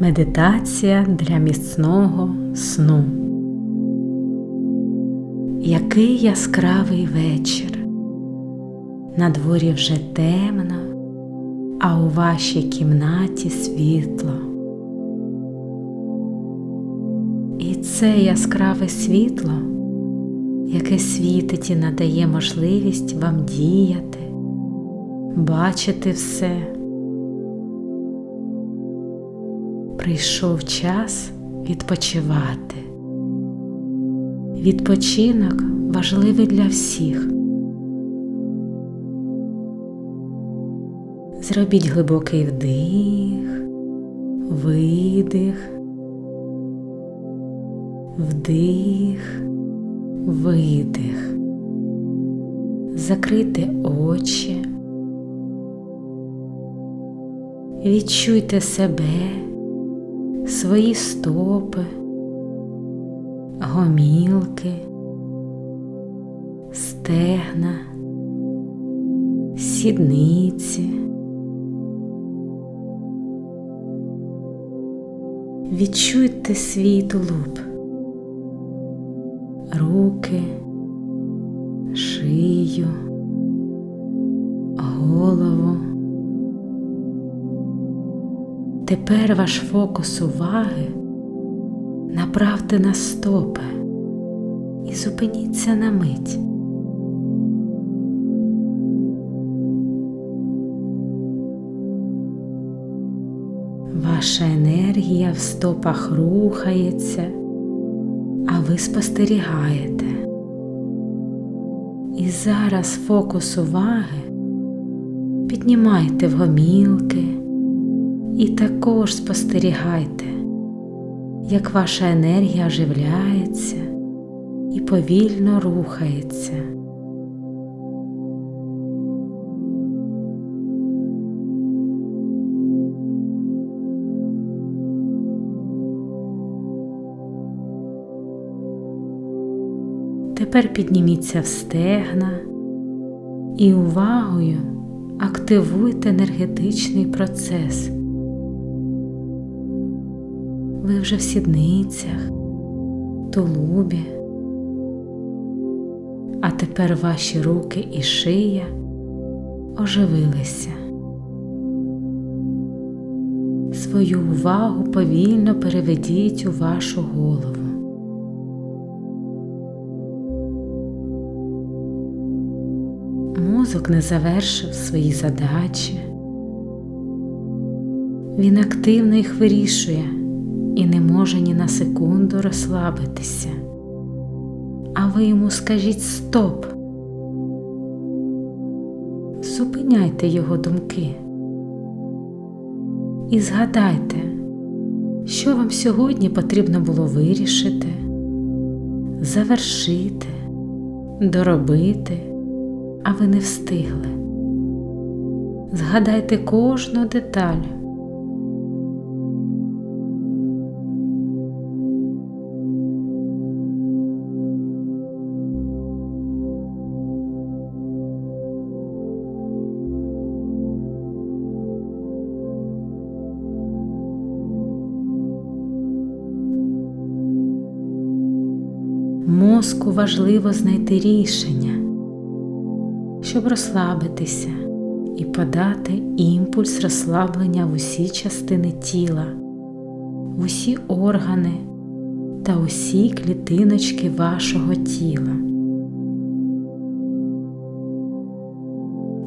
Медитація для міцного сну. Який яскравий вечір. На дворі вже темно, а у вашій кімнаті світло. І це яскраве світло, яке світить і надає можливість вам діяти, бачити все. Прийшов час відпочивати. Відпочинок важливий для всіх. Зробіть глибокий вдих, видих, вдих, видих. Закрийте очі. Відчуйте себе свої стопи, гомілки, стегна, сідниці. Відчуйте свій тулуб, руки, шию, Тепер ваш фокус уваги направте на стопи і зупиніться на мить. Ваша енергія в стопах рухається, а ви спостерігаєте. І зараз фокус уваги піднімайте в гомілки і також спостерігайте, як ваша енергія оживляється і повільно рухається. Тепер підніміться в стегна і увагою активуйте енергетичний процес. Ви вже в сідницях, тулубі, а тепер ваші руки і шия оживилися. Свою увагу повільно переведіть у вашу голову. Мозок не завершив свої задачі. Він активно їх вирішує і не може ні на секунду розслабитися. А ви йому скажіть стоп. Зупиняйте його думки. І згадайте, що вам сьогодні потрібно було вирішити, завершити, доробити а ви не встигли. Згадайте кожну деталь. Важливо знайти рішення щоб розслабитися і подати імпульс розслаблення в усі частини тіла, в усі органи та усі клітиночки вашого тіла.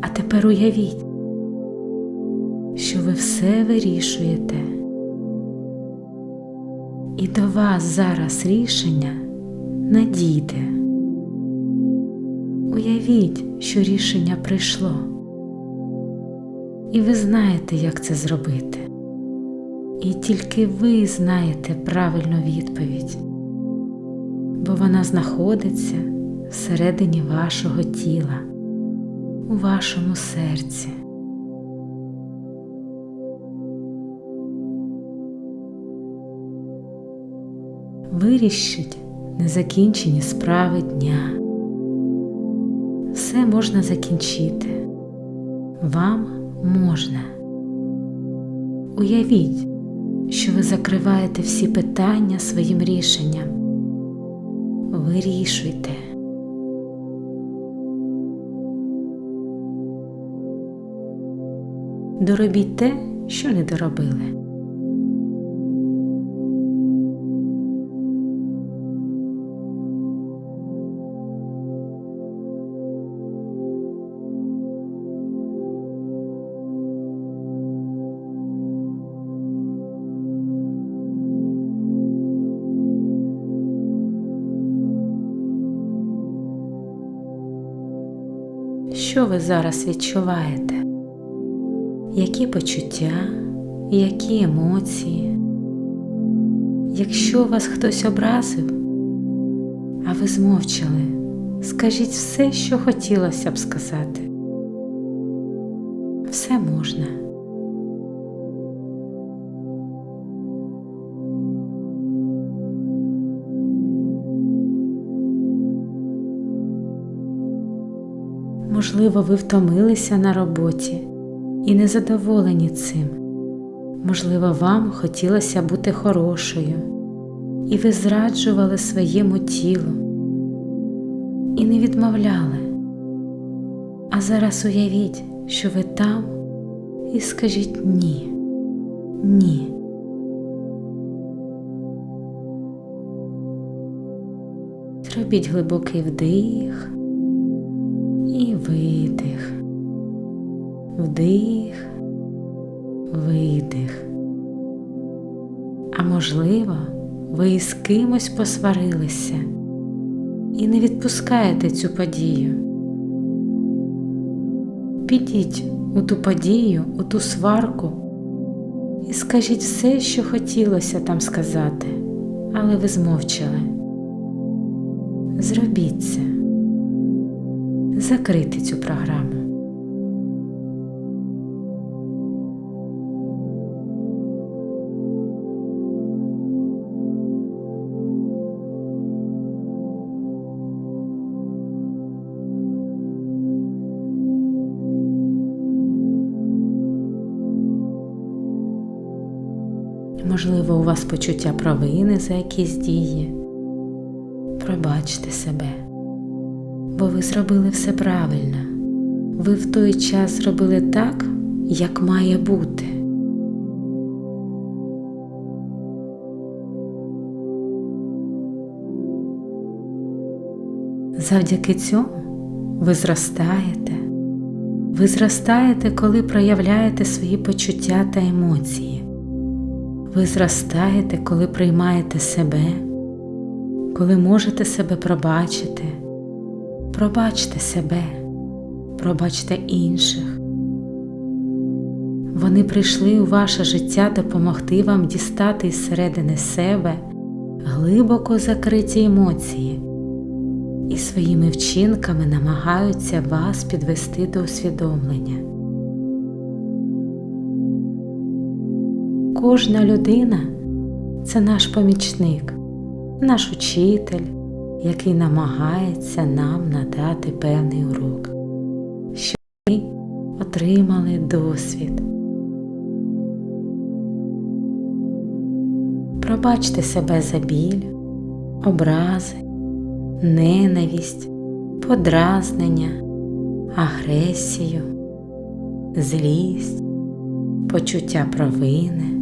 А тепер уявіть, що ви все вирішуєте, і до вас зараз рішення надійде. Уявіть, що рішення прийшло, і ви знаєте, як це зробити. І тільки ви знаєте правильну відповідь, бо вона знаходиться всередині вашого тіла, у вашому серці. Вирішіть незакінчені справи дня все можна закінчити. Вам можна. Уявіть, що ви закриваєте всі питання своїм рішенням. Вирішуйте. Доробіть те, що не доробили. Що ви зараз відчуваєте? Які почуття, які емоції? Якщо вас хтось образив, а ви змовчали, скажіть все, що хотілося б сказати. Все можна. Можливо, ви втомилися на роботі і незадоволені цим. Можливо, вам хотілося бути хорошою, і ви зраджували своєму тілу і не відмовляли. А зараз уявіть, що ви там, і скажіть ні, ні. Зробіть глибокий вдих і видих, вдих, видих. А можливо, ви із кимось посварилися і не відпускаєте цю подію. Підіть у ту подію, у ту сварку і скажіть все, що хотілося там сказати, але ви змовчали. Зробіть це закрити цю програму. Можливо, у вас почуття провини за якісь дії. Пробачте себе бо ви зробили все правильно. Ви в той час зробили так, як має бути. Завдяки цьому ви зростаєте. Ви зростаєте, коли проявляєте свої почуття та емоції. Ви зростаєте, коли приймаєте себе, коли можете себе пробачити. Пробачте себе, пробачте інших. Вони прийшли у ваше життя допомогти вам дістати із середини себе глибоко закриті емоції і своїми вчинками намагаються вас підвести до усвідомлення. Кожна людина це наш помічник, наш учитель який намагається нам надати певний урок, щоб ми отримали досвід. Пробачте себе за біль, образи, ненависть, подразнення, агресію, злість, почуття провини.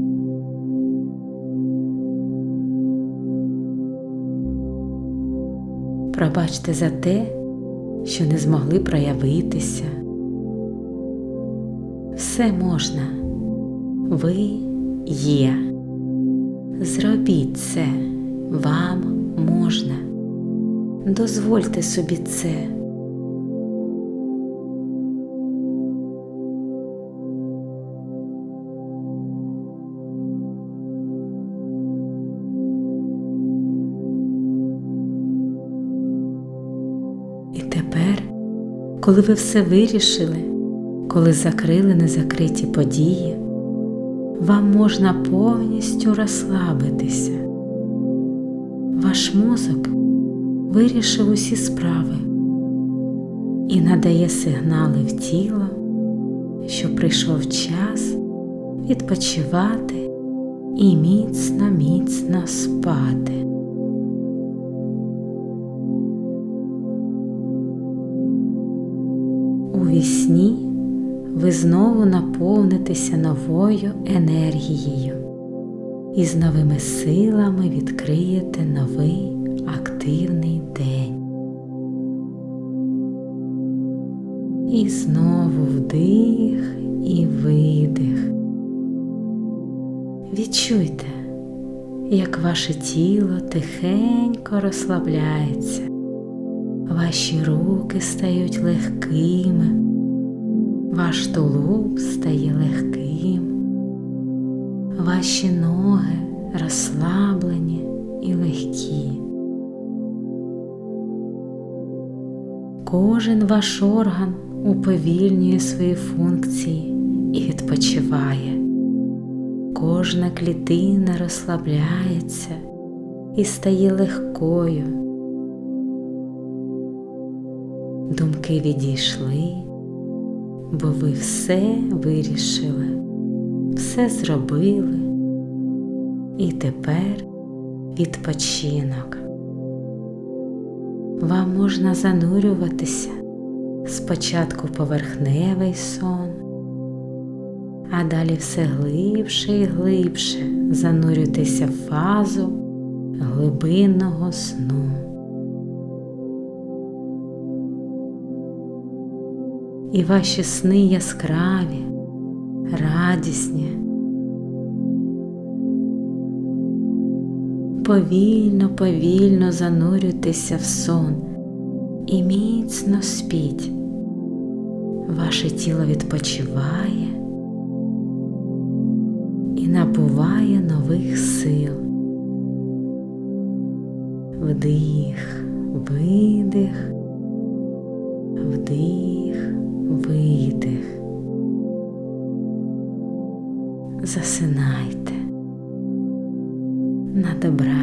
Пробачте за те, що не змогли проявитися. Все можна, ви є. Зробіть це, вам можна. Дозвольте собі це. Коли ви все вирішили, коли закрили незакриті події, вам можна повністю розслабитися. Ваш мозок вирішив усі справи і надає сигнали в тіло, що прийшов час відпочивати і міцно, міцно спати. Знову наповнитеся новою енергією і з новими силами відкриєте новий активний день. І знову вдих і видих. Відчуйте, як ваше тіло тихенько розслабляється, ваші руки стають легкими, ваш тулуб стає легким, ваші ноги розслаблені і легкі. Кожен ваш орган уповільнює свої функції і відпочиває. Кожна клітина розслабляється і стає легкою. Думки відійшли, бо ви все вирішили, все зробили, і тепер відпочинок. Вам можна занурюватися спочатку поверхневий сон, а далі все глибше і глибше занурюйтеся в фазу глибинного сну. І ваші сни яскраві, радісні. Повільно, повільно занурюйтеся в сон і міцно спіть. Ваше тіло відпочиває і набуває нових сил. Вдих, видих, вдих, Засинайте на добра.